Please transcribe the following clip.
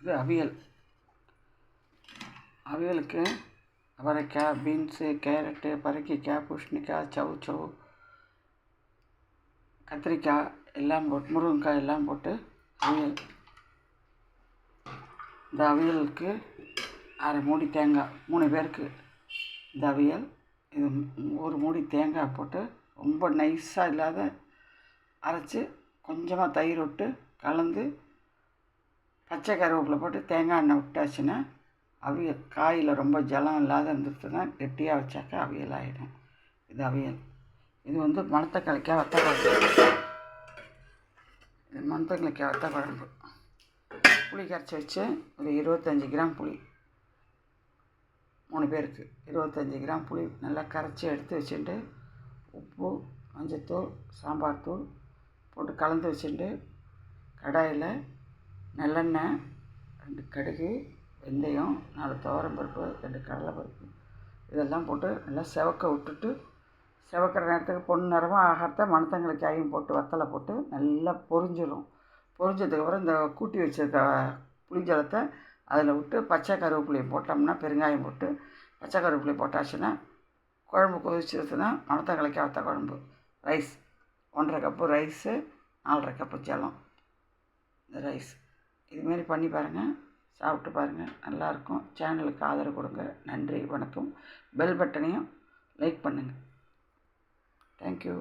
இது அவியல். அவியலுக்கு அவரைக்காய் beans carrot பருக்கிக்காய் பூசணிக்காய் சவு சவு கத்திரிக்காய் எல்லாம் போட்டு முருங்கைக்காய் எல்லாம் போட்டு அவியல். இந்த அவியலுக்கு அரை மூடி தேங்காய் மூணு பேருக்கு. இந்த அவியல் இது ஒரு மூடி தேங்காய் போட்டு ரொம்ப நைஸாக இல்லாத அரைச்சி கொஞ்சமாக தயிர் விட்டு கலந்து பச்சை கருவேப்பிலை போட்டு தேங்காய் எண்ணெய் விட்டாச்சுன்னா அவியல். காயில் ரொம்ப ஜலம் இல்லாத இருந்துச்சுன்னா கெட்டியாக வச்சாக்கா அவியல் ஆகிடும் இது அவியல். இது வந்து மணத்தக்காளிக்காய் வத்த குழம்பு. இது மணத்தக்காளிக்காய் வத்த குழம்பு. புளி கரைச்சி வச்சு ஒரு இருபத்தஞ்சி கிராம் புளி. மூணு பேருக்கு இருபத்தஞ்சி கிராம் புளி நல்லா கரைச்சி எடுத்து வச்சுட்டு உப்பு மஞ்சத்தூள் சாம்பார் தூள் போட்டு கலந்து வச்சுட்டு கடாயில் நல்லெண்ணெய் ரெண்டு கடுகு வெந்தயம் நாலு துவரம்பருப்பு ரெண்டு கடலைப்பருப்பு இதெல்லாம் போட்டு நல்லா செவக்க விட்டுட்டு செவக்கிற நேரத்துக்கு பொண்ணு நேரமாக ஆகிறத காயும் போட்டு வத்தலை போட்டு நல்லா பொரிஞ்சிடும் பொரிஞ்சதுக்கப்புறம் இந்த கூட்டி வச்சிருக்க புளிஞ்சலத்தை அதில் விட்டு பச்சை கருவேப்பிலையை போட்டோம்னா பெருங்காயம் போட்டு பச்சை கருவேப்பிலையை போட்டாச்சுன்னா குழம்பு கொதிச்சிருச்சுன்னா மணத்தக்காளிக்காய் வத்த குழம்பு ரைஸ். ஒன்றரை கப்பு ரைஸு நாலரை கப்பு ஜலம். இந்த ரைஸ். இதுமாரி பண்ணி பாருங்கள் சாப்பிட்டு பாருங்கள் நல்லாயிருக்கும் சேனலுக்கு ஆதரவு கொடுங்க. நன்றி வணக்கம். பெல் பட்டனையும் லைக் பண்ணுங்கள் தேங்க்யூ